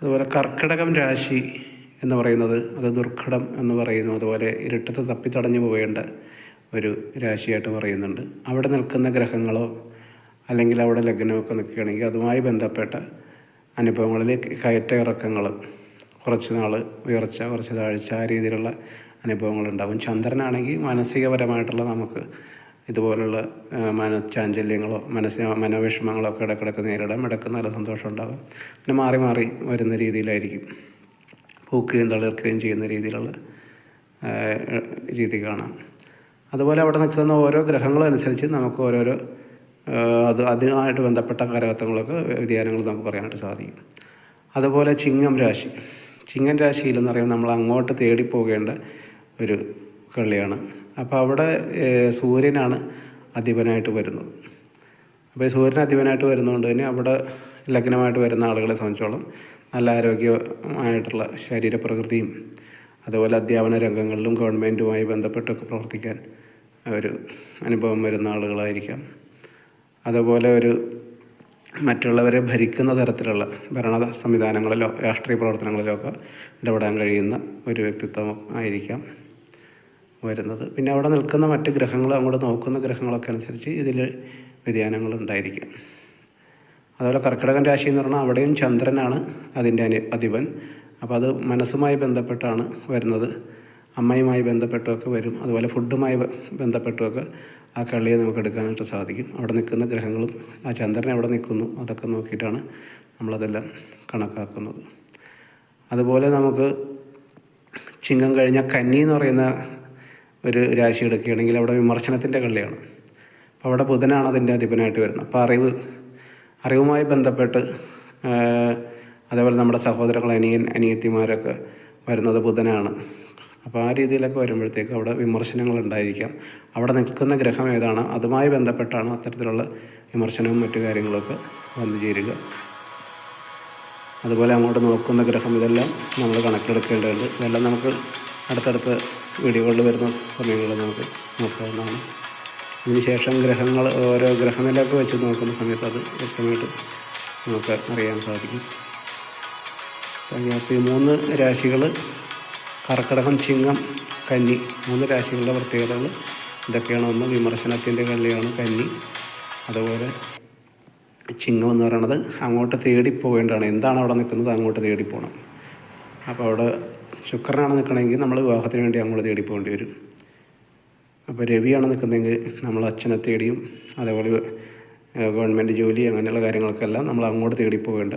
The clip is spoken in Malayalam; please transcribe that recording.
അതുപോലെ കർക്കിടകം രാശി എന്ന് പറയുന്നത് അത് ദുർഘടം എന്ന് പറയുന്നു. അതുപോലെ ഇരുട്ടത്ത് തപ്പിത്തടഞ്ഞു പോകേണ്ട ഒരു രാശിയായിട്ട് പറയുന്നുണ്ട്. അവിടെ നിൽക്കുന്ന ഗ്രഹങ്ങളോ അല്ലെങ്കിൽ അവിടെ ലഗ്നമൊക്കെ നിൽക്കുകയാണെങ്കിൽ അതുമായി ബന്ധപ്പെട്ട അനുഭവങ്ങളിൽ കയറ്റ ഇറക്കങ്ങൾ കുറച്ച് നാൾ ഉയർച്ച കുറച്ച് താഴ്ച ആ രീതിയിലുള്ള അനുഭവങ്ങളുണ്ടാകും. ചന്ദ്രനാണെങ്കിൽ മാനസികപരമായിട്ടുള്ള നമുക്ക് ഇതുപോലുള്ള മനഃചാഞ്ചല്യങ്ങളോ മനസ്സ് മനോവിഷമങ്ങളോ ഒക്കെ ഇടക്കിടക്ക് നേരിടാം. ഇടയ്ക്ക് നല്ല സന്തോഷം ഉണ്ടാകും. പിന്നെ മാറി മാറി വരുന്ന രീതിയിലായിരിക്കും. പൂക്കുകയും തളിർക്കുകയും ചെയ്യുന്ന രീതിയിലുള്ള രീതി കാണാം. അതുപോലെ അവിടെ നിൽക്കുന്ന ഓരോ ഗ്രഹങ്ങളും അനുസരിച്ച് നമുക്ക് ഓരോരോ അത് അതുമായിട്ട് ബന്ധപ്പെട്ട കാരകത്വങ്ങളൊക്കെ വ്യതിയാനങ്ങൾ നമുക്ക് പറയാനായിട്ട് സാധിക്കും. അതുപോലെ ചിങ്ങം രാശി. ചിങ്ങം രാശിയിൽ എന്ന് പറയുമ്പോൾ നമ്മൾ അങ്ങോട്ട് തേടി പോകേണ്ട ഒരു കള്ളിയാണ് അപ്പോൾ അവിടെ സൂര്യനാണ് അധിപനായിട്ട് വരുന്നത്. അപ്പോൾ ഈ സൂര്യൻ അധിപനായിട്ട് വരുന്നതുകൊണ്ട് തന്നെ അവിടെ ലഗ്നമായിട്ട് വരുന്ന ആളുകളെ സംബന്ധിച്ചോളം നല്ല ആരോഗ്യമായിട്ടുള്ള ശരീരപ്രകൃതിയും അതുപോലെ അധ്യാപന രംഗങ്ങളിലും ഗവൺമെന്റുമായി ബന്ധപ്പെട്ടൊക്കെ പ്രവർത്തിക്കാൻ ഒരു അനുഭവം വരുന്ന ആളുകളായിരിക്കാം. അതുപോലെ ഒരു മറ്റുള്ളവരെ ഭരിക്കുന്ന തരത്തിലുള്ള ഭരണ സംവിധാനങ്ങളിലോ രാഷ്ട്രീയ പ്രവർത്തനങ്ങളിലോ ഒക്കെ ഇടപെടാൻ കഴിയുന്ന ഒരു വ്യക്തിത്വം ആയിരിക്കാം. വരുന്നത്. പിന്നെ അവിടെ നിൽക്കുന്ന മറ്റ് ഗ്രഹങ്ങൾ അങ്ങോട്ട് നോക്കുന്ന ഗ്രഹങ്ങളൊക്കെ അനുസരിച്ച് ഇതിൽ വ്യതിയാനങ്ങൾ ഉണ്ടായിരിക്കും. അതുപോലെ കർക്കിടകൻ രാശി എന്ന് പറഞ്ഞാൽ അവിടെയും ചന്ദ്രനാണ് അതിന്റെ അധിപൻ. അപ്പോൾ അത് മനസ്സുമായി ബന്ധപ്പെട്ടാണ് വരുന്നത്. അമ്മയുമായി ബന്ധപ്പെട്ടുമൊക്കെ വരും. അതുപോലെ ഫുഡുമായി ബന്ധപ്പെട്ടുമൊക്കെ ആ കളിയെ നമുക്ക് എടുക്കാനായിട്ട് സാധിക്കും. അവിടെ നിൽക്കുന്ന ഗ്രഹങ്ങളും ആ ചന്ദ്രൻ എവിടെ നിൽക്കുന്നു. അതൊക്കെ നോക്കിയിട്ടാണ് നമ്മളതെല്ലാം കണക്കാക്കുന്നത്. അതുപോലെ നമുക്ക് ചിങ്ങം കഴിഞ്ഞ കന്നി എന്ന് പറയുന്ന ഒരു രാശി എടുക്കുകയാണെങ്കിൽ അവിടെ വിമർശനത്തിന്റെ കള്ളിയാണ്. അപ്പോൾ അവിടെ ബുധനാണ് അതിന്റെ അധിപനായിട്ട് വരുന്നത്. അപ്പോൾ അറിവ് അറിവുമായി ബന്ധപ്പെട്ട് അതേപോലെ നമ്മുടെ സഹോദരങ്ങൾ അനിയൻ അനിയത്തിമാരൊക്കെ വരുന്നത് ബുധനാണ്. അപ്പോൾ ആ രീതിയിലൊക്കെ വരുമ്പോഴത്തേക്ക് അവിടെ വിമർശനങ്ങൾ ഉണ്ടായിരിക്കാം. അവിടെ നിൽക്കുന്ന ഗ്രഹം ഏതാണ്? അതുമായി ബന്ധപ്പെട്ടാണ് അത്തരത്തിലുള്ള വിമർശനവും മറ്റു കാര്യങ്ങളൊക്കെ വന്നു ചേരുക. അതുപോലെ അങ്ങോട്ട് നോക്കുന്ന ഗ്രഹം ഇതെല്ലാം നമ്മൾ കണക്കിലെടുക്കേണ്ടതുണ്ട് ഇതെല്ലാം നമുക്ക് അടുത്തടുത്ത വീഡിയോകളിൽ വരുന്ന സമയങ്ങളിൽ നമുക്ക് നോക്കാവുന്നതാണ്. ഇതിനുശേഷം ഗ്രഹങ്ങൾ ഓരോ ഗ്രഹനിലൊക്കെ വെച്ച് നോക്കുന്ന സമയത്ത് അത് വ്യക്തമായിട്ട് നമുക്ക് അറിയാൻ സാധിക്കും. അപ്പോൾ ഈ മൂന്ന് രാശികൾ കർക്കിടകം ചിങ്ങം കന്നി മൂന്ന് രാശികളുടെ പ്രത്യേകതകൾ ഇതൊക്കെയാണ് ഒന്ന് വിമർശനത്തിന്റെ കള്ളിയാണ് കന്നി. അതുപോലെ ചിങ്ങം എന്ന് പറയുന്നത് അങ്ങോട്ട് തേടി പോകേണ്ടതാണ് എന്താണ് അവിടെ നിൽക്കുന്നത്? അങ്ങോട്ട് തേടി പോകണം അപ്പോൾ അവിടെ ശുക്രനാണ് നിൽക്കണമെങ്കിൽ നമ്മൾ വിവാഹത്തിന് വേണ്ടി അങ്ങോട്ട് തേടി പോകേണ്ടി വരും. അപ്പോൾ രവിയാണ് നിൽക്കുന്നതെങ്കിൽ നമ്മൾ അച്ഛനെ തേടിയും അതേപോലെ ഗവൺമെന്റ് ജോലി അങ്ങനെയുള്ള കാര്യങ്ങൾക്കെല്ലാം നമ്മൾ അങ്ങോട്ട് തേടി പോകേണ്ട